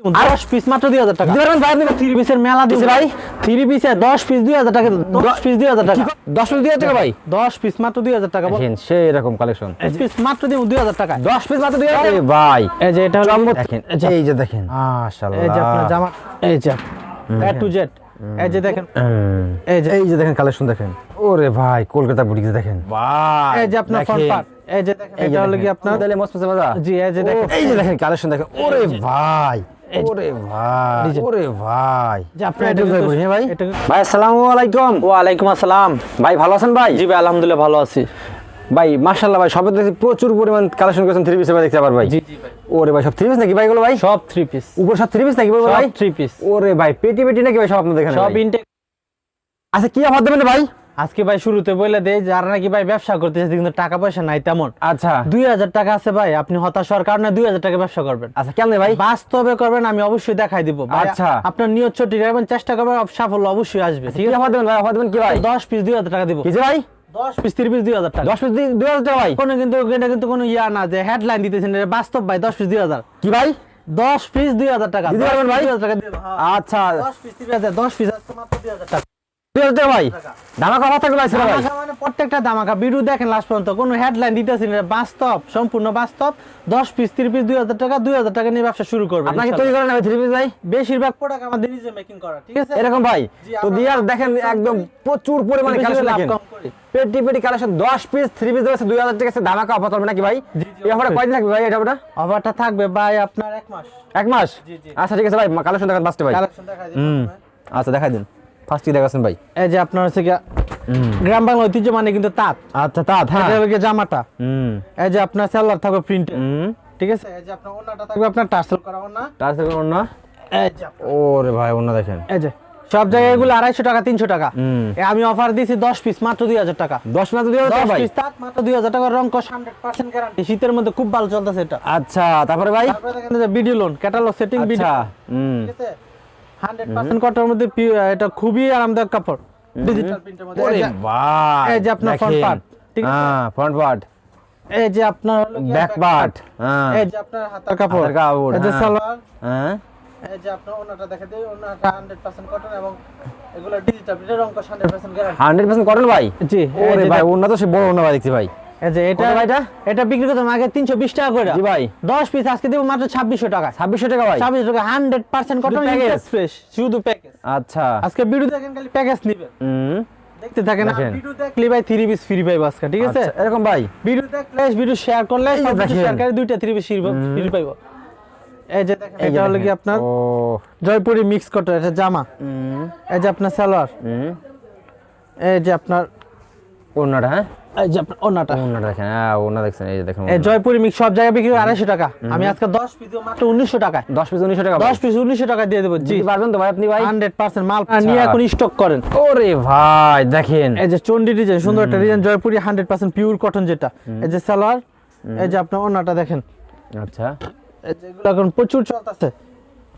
দশ পিস মাত্র দুই হাজার টাকা থ্রি পিসের মেলা দিচ্ছে ভাই থ্রি পিসে দশ পিস দুই হাজার টাকা দশ পিস দুই হাজার টাকা দশ পিস দিয়ে টাকা ভাই দশ পিস মাত্র দুই হাজার টাকা দেখেন সেই এরকম কালেকশন পিস মাত্র দিব দুই হাজার টাকা দশ পিস মাত্র দিয়ে ভাই এই যে এটা দেখেন এই যে দেখেন এই যে আপনার জামা এই যে এ টু জেড এই যে দেখেন এই যে এই যে দেখেন কালেকশন দেখেন ওরে ভাই কলকাতা বুটিক্স দেখেন ভাই এই যে আপনার ফ্রন্ট পার্ট এই যে দেখেন এটা হলো কি আপনার তাহলে জি এই যে দেখেন এই যে দেখেন কালেকশন দেখেন ওরে ভাই ওরে ভাই ওরে ভাই। যে আপনার এটা এটা কিন্তু- ভাই? ভাই আসসালামু আলাইকুম। ওয়ালাইকুম আসসালাম। ভাই ভালো আছেন ভাই? জি ভাই আলহামদুলিল্লাহ ভালো আছি। ভাই মাশাআল্লাহ ভাই সবে দেখছি প্রচুর পরিমাণ কালেকশন করেছেন থ্রি পিসের ভাই দেখতে পার ভাই। জি জি ভাই। ওরে ভাই সব থ্রি পিস নাকি ভাই গুলো ভাই? সব থ্রি পিস উপর সব থ্রি পিস নাকি বলব ভাই? থ্রি পিস ওরে ভাই পেটি পেটি নাকি ভাই সব আপনাদের এখানে সব ইনটেক আচ্ছা কি অফার দেবেন ভাই? আজকে ভাই শুরুতে বলে দেই যারা নাকি ভাই ব্যবসা করতেছে কিন্তু টাকা পয়সা নাই তেমন। আচ্ছা। দুই হাজার টাকা আছে ভাই আপনি হতাশ হওয়ার কারণে দুই হাজার টাকা ব্যবসা করবেন। আচ্ছা কেমনে ভাই? বাস্তবে করবেন আমি অবশ্যই দেখাই দিব। আচ্ছা। আপনার নিয়ত ছোট রাখবেন চেষ্টা করবেন সাফল্য অবশ্যই আসবে ঠিক কি আছে? দেবেন ভাই? দেবেন কি ভাই? দশ পিস দুই হাজার টাকা দিব। কি ভাই? পিস দুই হাজার টাকা। দশ পিস দুই হাজার টাকা ভাই? কোনো কিন্তু কোনো না যে হেডলাইন দিতেছেন এটা বাস্তব ভাই দশ পিস দুই হাজার। কি ভাই? দশ পিস দুই হাজার টাকা। দিতে দশ পারবেন piece ভাই? দুই হাজার টাকা দিয়ে দেবো। আচ্ছা। দশ পিস দশ পিস মাত্র দুই হাজার টাকা। ভাই। ধামাকা অফার থাকবে ভাই সেটা ভাই। ধামাকা মানে প্রত্যেকটা ধামাকা। ভিডিও দেখেন লাস্ট পর্যন্ত কোনো হেডলাইন দিতেছি না। বাস্তব সম্পূর্ণ বাস্তব। দশ পিস তিরিশ পিস দুই হাজার টাকা দুই হাজার টাকা নিয়ে ব্যবসা শুরু করবেন আপনাকে তৈরি করেন ভাই থ্রি পিস ভাই? বেশিরভাগ প্রোডাক্ট আমাদের নিজে মেকিং করা ঠিক আছে? এরকম ভাই। তো দিয়ার দেখেন একদম প্রচুর পরিমাণে কালেকশন দেখেন। পেটি পেটি কালেকশন দশ পিস থ্রি পিস দেবে দুই হাজার টাকা আছে, ধামাকা অফার চলবে নাকি ভাই? জি, এই অফারটা কয়দিন থাকবে ভাই এটা ওটা অফারটা থাকবে ভাই আপনার এক মাস। এক। আচ্ছা ঠিক আছে ভাই কালেকশন দেখান ভাই। কালেকশন দিই আচ্ছা দেখাই দিন। ফার্স্ট কি দেখাচ্ছেন ভাই? এই যে আপনার হচ্ছে গ্রাম বাংলা ঐতিহ্য মানে কিন্তু তাঁত। আচ্ছা তা হ্যাঁ। জামাটা। হুম। এই যে আপনার সেলার থাকবে প্রিন্ট হুম। ঠিক আছে? এই যে আপনার ওনাটা থাকবে আপনার টার্সেল করা ওনা তার থেকে অন্য এই যে ওরে ভাই অন্য দেখেন। এই যে সব জায়গায় এগুলো আড়াইশো টাকা তিনশো টাকা। আমি অফার দিয়েছি দশ পিস মাত্র দুই হাজার টাকা। দশ মাস দুই হাজার পিস তাঁত মাত্র দুই হাজার টাকা রং কস হান্ড্রেড পার্সেন্ট গ্যারান্টি শীতের মধ্যে খুব ভালো চলতেছে এটা। আচ্ছা তারপরে ভাই? Video lawn catalogue setting video হুম। ঠিক আছে? হান্ড্রেড পার্সেন্ট কটনের মধ্যে এটা খুবই আরামদায়ক কাপড়। ডিজিটাল প্রিন্টের মধ্যে। এই যে- আপনার front part, ঠিক আছে? হ্যাঁ ফ্রন্ট পার্ট এই যে আপনার ব্যাক পার্ট হ্যাঁ। এই যে আপনার হাতার কাপড় হাতের কাপড়, এই যে হ্যাঁ। সালোয়ার। হ্যাঁ। এই যে আপনার ওনাটা দেখে দেই ওনাটা 100% কটন এবং এগুলো ডিজিটাল প্রিন্টের রং 100% গ্যারান্টি হান্ড্রেড পার্সেন্ট কটন ভাই? জি ওরে ভাই অন্য তো সে বড় অন্য ভাই দেখছি ভাই। যে এটা এটা? এটা বিক্রি করতাম আগে 320 টাকা করে। জি ভাই। 10 পিস আজকে দেব মাত্র 2600 টাকা। টাকা ভাই। 2600 টাকা 100% কটন package? ফ্রেশ শুধু প্যাকেজ আচ্ছা। আজকে ভিডিও দেখেন খালি প্যাকেজ নিবেন হুম। দেখতে থাকেন ভিডিও দেখলে ভাই 3 পিস ফ্রি পাইবো আজকে ঠিক আছে? এরকম ভাই। ভিডিও দেখলে ভিডিও শেয়ার করলে। শেয়ার করে দুইটা 3 পিস ফ্রি পাইবো। এই যে দেখেন এটা হলো কি আপনার? জয়পুরি মিক্স কটন এটা জামা। এই যে আপনার সালোয়ার। এই যে আপনার হ্যাঁ? এই ওনাটা দেখেন হ্যাঁ অন্য দেখছেন এই যে দেখেন জয়পুরি মিক্স সব জায়গায় বিক্রি আড়াইশো টাকা। আমি আজকে দশ পিস মাত্র উনিশশো টাকায়। দশ পিস উনিশশো টাকা দশ পিস উনিশশো টাকা দিয়ে দেবো জি। পারবেন তো ভাই আপনি ভাই? হান্ড্রেড পার্সেন্ট মাল নিয়ে এখন স্টক করেন। ওরে ভাই দেখেন। এই যে চন্ডি ডিজাইন সুন্দর একটা design Jaipuri hundred percent pure cotton যেটা। এই যে সালোয়ার এই যে আপনার ওনাটা দেখেন। আচ্ছা। এই যে এগুলো এখন প্রচুর চলতেছে।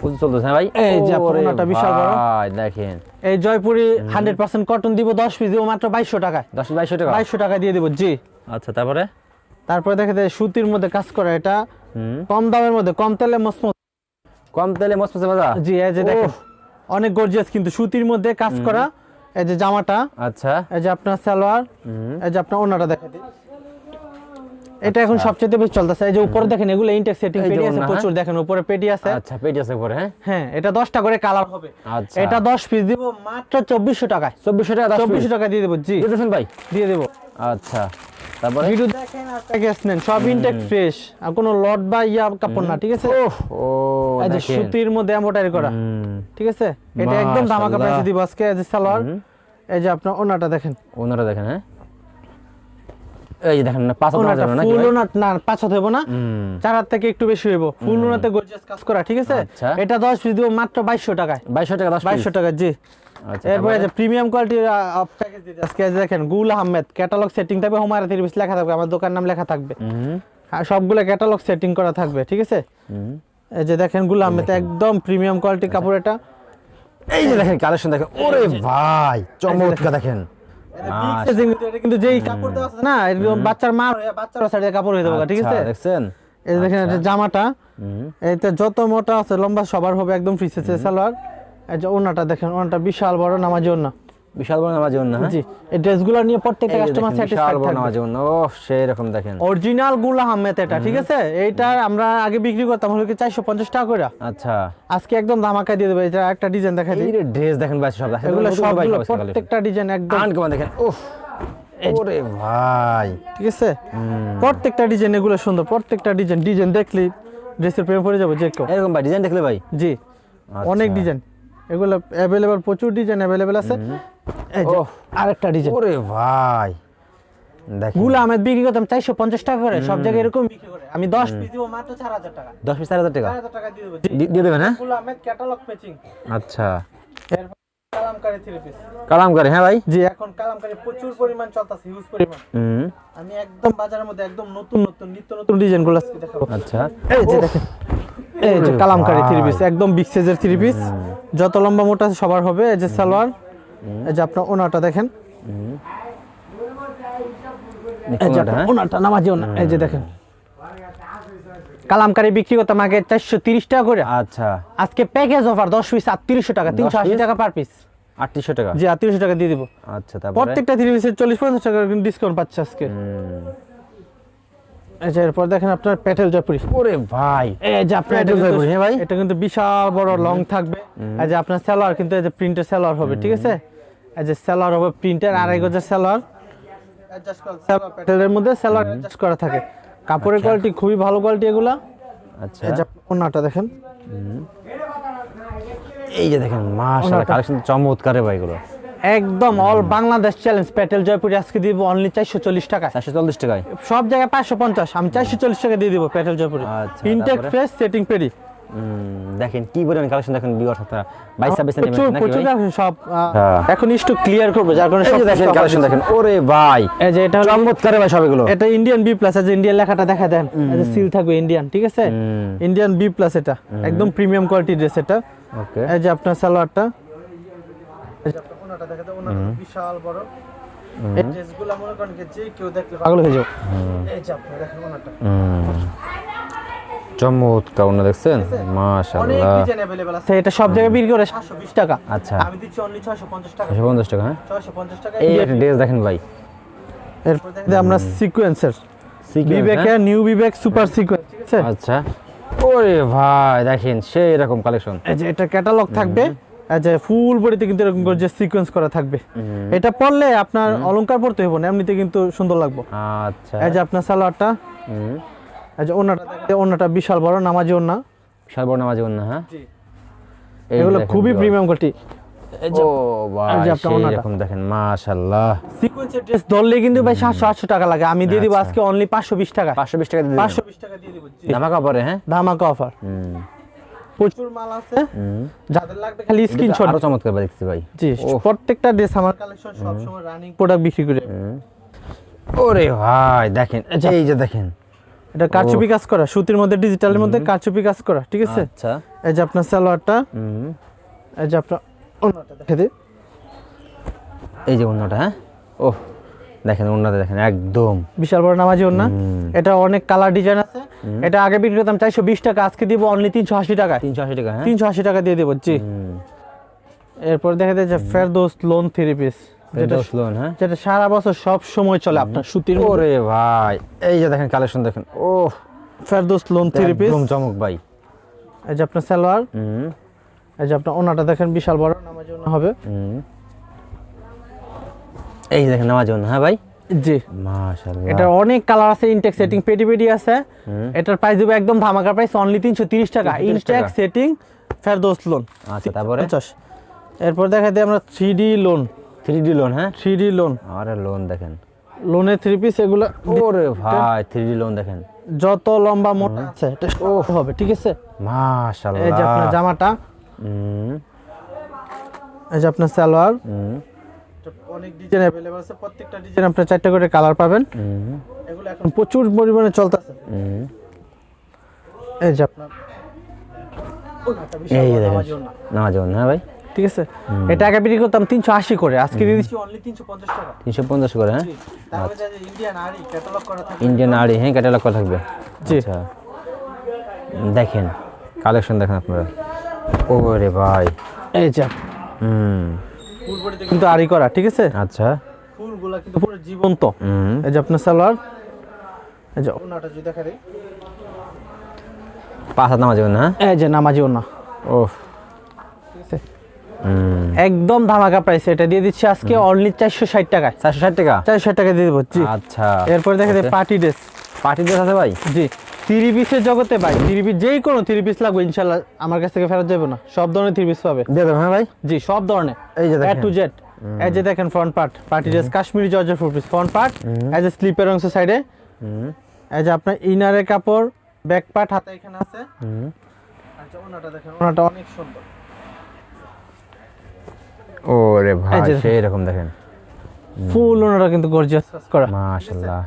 পুজো চলতেছে হ্যাঁ ভাই? এই যে আপনার ওরে ওনাটা বিশাল বড়। ভাই দেখেন। এই জয়পুরি হান্ড্রেড পার্সেন্ট কটন দিব দশ পিস দিব মাত্র বাইশশো টাকায়। দশ বাইশশো টাকা? বাইশশো টাকা দিয়ে দেবো জি। আচ্ছা তারপরে? তারপরে দেখে যায় সুতির মধ্যে কাজ করা এটা। কম দামের মধ্যে কম তেলে মসমত কম তেলে মসমসে জি এই যে দেখেন। অনেক গর্জিয়াস কিন্তু সুতির মধ্যে কাজ করা এই যে জামাটা। আচ্ছা। এই যে আপনার সালোয়ার। এই যে আপনার ওনাটা দেখে দিই। এটা এখন সবচেয়ে বেশি চলতেছে। এই যে উপরে দেখেন এগুলো ইনটেক সেটিং পেটি আছে হ্যাঁ? প্রচুর দেখেন উপরে পেটি আছে। আচ্ছা পেটি আছে উপরে হ্যাঁ? হ্যাঁ এটা দশটা করে কালার হবে। আচ্ছা। এটা দশ পিস দিব মাত্র চব্বিশশো টাকায়। চব্বিশশো টাকা দশ চব্বিশশো টাকা দিয়ে দেবো জি। দিতেছেন ভাই? দিয়ে দেবো। আচ্ছা তারপরে? ভিডিও দেখেন আর প্যাকেজ নেন সব ইনটেক ফ্রেশ আর কোনো লট বা ইয়া কাপড় না ঠিক আছে? ওহ ও এই যে সুতির মধ্যে এমব্রয়ডারি করা। ঠিক আছে? এটা একদম ধামাকা। প্রাইসে দিব আজকে এই যে সালোয়ার। এই যে আপনার ওনাটা দেখেন। ওনারা দেখেন হ্যাঁ? এই যে দেখেন না পাঁচ হাজার যাবে না ফুল ওনাট না পাঁচ হাত হইব না। হুম। চার হাত থেকে একটু বেশি হইব। ফুল ওনাতে গর্জিয়াস কাজ করা ঠিক আছে? আচ্ছা। এটা দশ পিস দিব মাত্র বাইশশো টাকায়। বাইশশো টাকা দশ বাইশশো টাকা জি। আচ্ছা এরপরে যে প্রিমিয়াম কোয়ালিটির প্যাকেজ দিতে আজকে দেখেন গুল আহমেদ ক্যাটালগ সেটিং থাকবে হোমারা তিরিশ লেখা থাকবে আমার দোকান নাম লেখা থাকবে। সবগুলো ক্যাটালগ সেটিং করা থাকবে ঠিক আছে? এই যে দেখেন গুল আহমেদ একদম প্রিমিয়াম কোয়ালিটির কাপড় এটা। এই যে দেখেন কালেকশন দেখেন। ওরে ভাই চমৎকার দেখেন। এটা কিন্তু যেই কাপড় দেওয়া আছে না বাচ্চার মার হয়ে বাচ্চার সাইডে কাপড় হয়ে যাবে ঠিক আছে? আচ্ছা, দেখছেন? এই যে দেখেন এটা জামাটা যত মোটা আছে লম্বা সবার হবে একদম ফ্রি সালোয়ার। ওনাটা দেখেন ওনাটা বিশাল বড় নামাজি ওনা বিশাল বড় নামাজ জন্য হ্যাঁ? জি এই ড্রেসগুলো নিয়ে প্রত্যেকটা কাস্টমার বিশাল স্যাটিসফাইড বড় থাকবে। জন্য ও সেই রকম দেখেন। অরিজিনালগুলা এটা ঠিক আছে? এইটা আমরা আগে বিক্রি করতাম হলো কি চারশো পঞ্চাশ টাকা করে আচ্ছা। আজকে একদম ধামাকা দিয়ে দেবো এটা একটা ডিজাইন দেখা দিই। এই ড্রেস দেখেন ভাই সব দেখেন এগুলো প্রত্যেকটা ডিজাইন একদম। দেখেন উফ ওরে ভাই। ঠিক আছে? প্রত্যেকটা ডিজাইন এগুলো সুন্দর প্রত্যেকটা ডিজাইন ডিজাইন দেখলি ড্রেসের প্রেমে পড়ে যাব যে কেউ। এরকম ভাই ডিজাইন দেখলে ভাই? জি আচ্ছা। অনেক ডিজাইন এগুলো অ্যাভেলেবল প্রচুর ডিজাইন অ্যাভেলেবল আছে। এই যে আরেকটা ডিজাইন ওরে ভাই। গুলো বিক্রি করতাম চারশো পঞ্চাশ টাকা করে সব জায়গায় এরকম বিক্রি করে। আমি দশ পিস দিব মাত্র চার হাজার টাকা। দশ পিস চার হাজার টাকা? টাকা দিয়ে দিয়ে দেবেন হ্যাঁ? গুলো ক্যাটালগ আচ্ছা। কালামকারী থ্রি পিস কালাম হ্যাঁ ভাই? জি এখন কালামকারী প্রচুর পরিমাণ চলতেছে হিউজ পরিমাণ। আমি একদম বাজারের মধ্যে একদম নতুন নতুন নিত্য নতুন ডিজাইনগুলো আজকে দেখাবো। আচ্ছা। এই যে দেখেন। এই যে ওরে কালামকারী থ্রি পিস একদম বিগ সাইজের থ্রি পিস যত লম্বা মোটা সবার হবে এই যে সালোয়ার। এই যে আপনার ওনাটা দেখেন। এই যে কোনটা? আপনার ওনাটা নামাজি ওনা এই যে দেখেন। কালামকারী বিক্রি করতাম আগে চারশো তিরিশ টাকা করে। আচ্ছা। আজকে প্যাকেজ অফার দশ পিস আটত্রিশশো টাকা তিনশো আশি টাকা পার পিস আটত্রিশশো টাকা? জি আটত্রিশশো টাকা দিয়ে দিব। আচ্ছা প্রত্যেকটা থ্রি পিসের চল্লিশ পঞ্চাশ টাকা ডিসকাউন্ট পাচ্ছে আজকে। যে এরপর দেখেন আপনার প্যাটেল জয়পুরি ওরে ভাই। এই যে আপনার প্যাটেল জয়পুরি, হ্যাঁ ভাই? এটা কিন্তু বিশাল বড় লং থাকবে। এই যে আপনার সালোয়ার কিন্তু এই যে প্রিন্টের সালোয়ার হবে ঠিক আছে? এই যে সালোয়ার হবে প্রিন্টের আড়াই গজের প্যাটেলের মধ্যে সালোয়ার অ্যাডজাস্ট করা থাকে। কাপড়ের কোয়ালিটি খুবই ভালো কোয়ালিটি এগুলা। আচ্ছা। এই যে ওনাটা দেখেন। এই যে দেখেন মাশাআল্লাহ কালেকশন চমৎকার রে ভাই এগুলো। একদম অল বাংলাদেশ চ্যালেঞ্জ প্যাটেল জয়পুরি আজকে দিব অনলি চারশো চল্লিশ টাকা চারশো চল্লিশ টাকায়? সব জায়গায় পাঁচশো পঞ্চাশ আমি চারশো চল্লিশ টাকা দিয়ে দিব Patel Jaipuri intact fresh setting peri দেখেন কি পরিমাণ কালেকশন দেখেন বিগত আপনারা। বাইশ ছাব্বিশ প্রচুর নাকি প্রচুর দেখেন সব হ্যাঁ। এখন স্টক ক্লিয়ার করব যার কারণে সব দেখেন কালেকশন দেখেন ওরে ভাই এই যে এটা চমৎকার ভাই সব এগুলো এটা ইন্ডিয়ান বি প্লাস আছে ইন্ডিয়ান লেখাটা দেখা দেন। এই যে সিল থাকবে ইন্ডিয়ান ঠিক আছে? ইন্ডিয়ান বি প্লাস এটা। একদম প্রিমিয়াম কোয়ালিটি ড্রেস এটা। ওকে এই যে আপনার সালোয়ারটা। ওনাটা বিশাল বড়। মনে করেন যে কেউ দেখলে পাগল হয়ে এই যে আপনি দেখেন নিউ বিবেক সুপার সিকোয়েন্স আচ্ছা। ওরে ভাই দেখেন সেই রকম কালেকশন এই যে এটা ক্যাটালগ থাকবে। যে ফুল বডিতে কিন্তু এরকম করে যে সিকোয়েন্স করা থাকবে। এটা পরলে আপনার অলংকার পড়তে হবে না এমনিতে কিন্তু সুন্দর লাগবে। আচ্ছা। এই যে আপনার সালোয়ারটা এই যে ওনাটা দেখতে ওনাটা বিশাল বড় নামাজি ওনা বিশাল বড় নামাজ হ্যাঁ? এগুলো খুবই প্রিমিয়াম কোয়ালিটি আমি দিয়ে দিব আচ্ছা। আজকে অনলি পাঁচশো বিশ টাকা। পাঁচশো বিশ টাকা দিয়ে পাঁচশো বিশ টাকা দিয়ে দিব জি। ধামা হ্যাঁ? ধামাকা অফার হুম। প্রচুর মাল আছে। যাদের লাগবে খালি স্ক্রিনশট আরও চমৎকার দেখছি ভাই। জি প্রত্যেকটা ড্রেস আমার কালেকশন সব সময় রানিং প্রোডাক্ট বিক্রি করে। ওরে ভাই দেখেন এই যে দেখেন। এটা কারচুপি কাজ করা সুতির মধ্যে ডিজিটালের মধ্যে কারচুপি কাজ করা ঠিক আছে? আচ্ছা। এই যে আপনার সালোয়ারটা। এই যে আপনার ওনাটা দেখে দিই এই যে অন্যটা হ্যাঁ? ওহ। দেখেন অন্যটা দেখেন একদম। বিশাল বড় নামাজি ওনা এটা অনেক কালার ডিজাইন আছে। এটা আগে বিক্রি করতাম চারশো বিশ টাকা আজকে দিব অনলি তিনশো আশি টাকা। তিনশো আশি টাকা হ্যাঁ? তিনশো আশি টাকা দিয়ে দেবো জি। এরপর দেখা যায় যে ফেরদোস লোন থ্রি পিস যেটা সারা বছর সব সময় চলে আপনার সুতির ওরে ভাই এই যে দেখেন কালেকশন দেখেন ও ফেরদোস লোন থ্রি পিস একদম চমক ভাই। এই যে আপনার সালোয়ার। এই যে আপনার ওনাটা দেখেন বিশাল বড় নামাজি হবে। এই দেখেন নামাজ হ্যাঁ ভাই? জি। মাশাআল্লাহ। এটার অনেক কালার আছে ইনটেক সেটিং পেডি পেডি আছে। এটার প্রাইস দেবো একদম ধামাকা প্রাইস অনলি তিনশো তিরিশ টাকা। 330 ইনটেক টাকা। সেটিং ফেরদোস লোন আচ্ছা তারপরে? পঞ্চাশ। এরপর দেখা যায় আমরা three D lawn three D lawn হ্যাঁ? থ্রি ডি লোন আরে লোন দেখেন। লোনের থ্রি পিস এগুলো ওরে ভাই থ্রি ডি লোন দেখেন। যত লম্বা মোটা আছে এটা হবে ঠিক আছে? মাশাআল্লাহ। এই যে আপনার জামাটা। হুম। এই যে আপনার সালোয়ার। হুম। অনেক ডিজাইন অ্যাভেলেবল আছে প্রত্যেকটা ডিজাইন আপনার চারটা করে কালার পাবেন। এগুলো এখন প্রচুর পরিমাণে চলতেছে। হুম। এই যে আপনার এই দেখেন। নামাজ হ্যাঁ ভাই? ঠিক আছে? এটা আগে বিক্রি করতাম তিনশো আশি করে আজকে দিয়ে দিচ্ছি অনলি তিনশো পঞ্চাশ টাকা। তিনশো পঞ্চাশ করে হ্যাঁ? ইন্ডিয়ান আড়ি থাকে ইন্ডিয়ান আড়ি হ্যাঁ ক্যাটালগ করা থাকবে। জি। আচ্ছা। দেখেন কালেকশন দেখেন আপনারা। ওরে ভাই। এই যে। হুম। কিন্তু আরি করা ঠিক আছে? আচ্ছা। ফুলগুলা কিন্তু পুরো জীবন্ত। এই যে আপনার সালোয়ার এই যে ওনাটা যদি দেখা দিই পাঁচ হাত নামা না? এই যে নামাজি ওনা ওহ ঠিক একদম ধামাকা প্রাইস এটা দিয়ে দিচ্ছি আজকে অনলি চারশো ষাট টাকায়। চারশো ষাট টাকা? চারশো ষাট টাকা দিয়ে দেবো জি। আচ্ছা। এরপরে দেখা যায় পার্টি ড্রেস পার্টি ড্রেস আছে ভাই? জি। থ্রি পিসের জগতে ভাই থ্রি পিস যেই কোনো থ্রি পিস লাগবে ইনশাল্লাহ আমার কাছ থেকে ফেরত যাবে না। সব ধরনের থ্রি পিস পাবে দেবেন হ্যাঁ ভাই? জি সব ধরনের। এই যে দেখেন। টু জেড এই যে দেখেন front part party dress Kashmiri জর্জের ফুল পিস ফ্রন্ট পার্ট এই যে স্লিপের অংশ সাইডে হুম। এই যে আপনার ইনারের কাপড় ব্যাক পার্ট হাতে এখানে আছে। আচ্ছা ওনাটা দেখেন ওনাটা অনেক সুন্দর। ওরে ভাই। সেই রকম দেখেন। ফুল ওনাটা কিন্তু গর্জিয়াস করা। মাশাআল্লাহ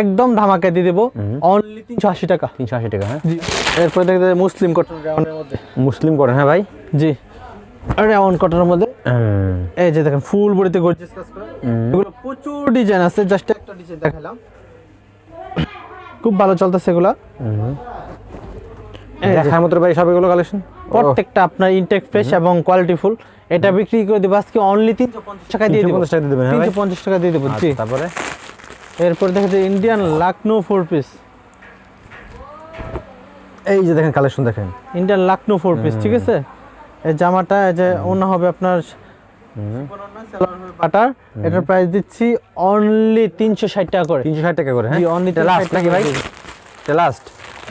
একদম ধামাকা দিয়ে দেবো। অনলি তিনশো আশি টাকা। তিনশো আশি টাকা হ্যাঁ? জি। এরপরে দেখতে মুসলিম কটন মধ্যে। মুসলিম করেন হ্যাঁ ভাই? জি। রাউন্ড কটনের মধ্যে? এই যে দেখেন ফুল বডিতে গর্জিয়াস কাজ করা। এগুলো প্রচুর ডিজাইন আছে জাস্ট একটা ডিজাইন দেখালাম। খুব ভালো চলতেছে এগুলা। দেখার মতো ভাই সব এগুলো কালেকশন প্রত্যেকটা আপনার ইনটেক ফ্রেশ এবং কোয়ালিটি ফুল এটা বিক্রি করে দেবো আজকে অনলি তিনশো পঞ্চাশ টাকা দিয়ে দেবো। 350 টাকা দিয়ে হ্যাঁ ভাই? তিনশো পঞ্চাশ টাকা দিয়ে দেবো জি। তারপরে? এরপর দেখা যায় ইন্ডিয়ান লাকনো ফোর পিস এই যে দেখেন কালেকশন দেখেন। ইন্ডিয়ান লাকনো ফোর পিস ঠিক আছে? এই জামাটা এই যে ওনা হবে আপনার বাটার এটার প্রাইস দিচ্ছি অনলি তিনশো ষাট টাকা করে। তিনশো ষাট টাকা করে হ্যাঁ? অনলি লাস্ট নাকি ভাই? লাস্ট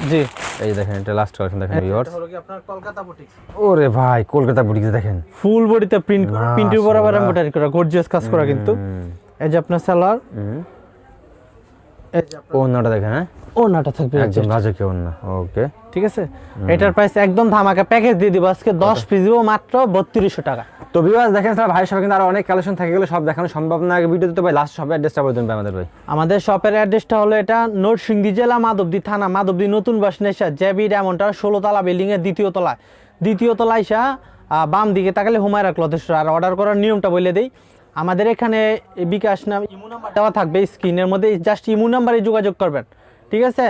জি। এই দেখেন এটা লাস্ট কালেকশন দেখেন ভিউয়ার্স আপনার কলকাতা বুটিক্স ওরে ভাই কলকাতা দেখেন। ফুল বডিতে প্রিন্ট করা প্রিন্টের বরাবর মাশাআল্লাহ। এমব্রয়ডারি করা গর্জিয়াস কাজ করা কিন্তু। এই যে আপনার সালোয়ার দেখেন হ্যাঁ? ওনাটা থাকবে একদম রাজকীয় ওন্না ওকে। ঠিক আছে? এটার প্রাইস একদম ধামাকা। প্যাকেজ দিয়ে দিব আজকে দশ পিস দিব মাত্র বত্রিশশো টাকা। তো ভিউয়ার্স দেখেন স্যার ভাই সব কিন্তু আরও অনেক কালেকশন থাকে গেলে সব দেখানো সম্ভব না। আগে ভিডিওতে তো ভাই লাস্ট সব অ্যাড্রেসটা বলে দেন আমাদের ভাই। আমাদের শপের অ্যাড্রেসটা হলো এটা নরসিংদী জেলা মাধবদী থানা মাধবদী নতুন বাস নেশা জেবি ডায়মন্ডার ষোলো তলা বিল্ডিং এর দ্বিতীয় তলায়। দ্বিতীয় তলায় বাম দিকে তাকালে হুমায়রা ক্লথ স্টোর আর অর্ডার করার নিয়মটা বলে দেই আমাদের এখানে বিকাশ নাম ইমু নাম্বার দেওয়া থাকবে স্ক্রিনের মধ্যে জাস্ট ইমু নাম্বারে যোগাযোগ করবেন ঠিক আছে?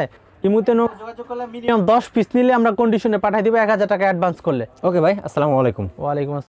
ইমুতে যোগাযোগ করলে মিনিমাম দশ পিস নিলে আমরা কন্ডিশনে পাঠিয়ে দিব এক হাজার টাকা অ্যাডভান্স করলে। ওকে ভাই আসসালামু আলাইকুম। ওয়ালাইকুম আসসালাম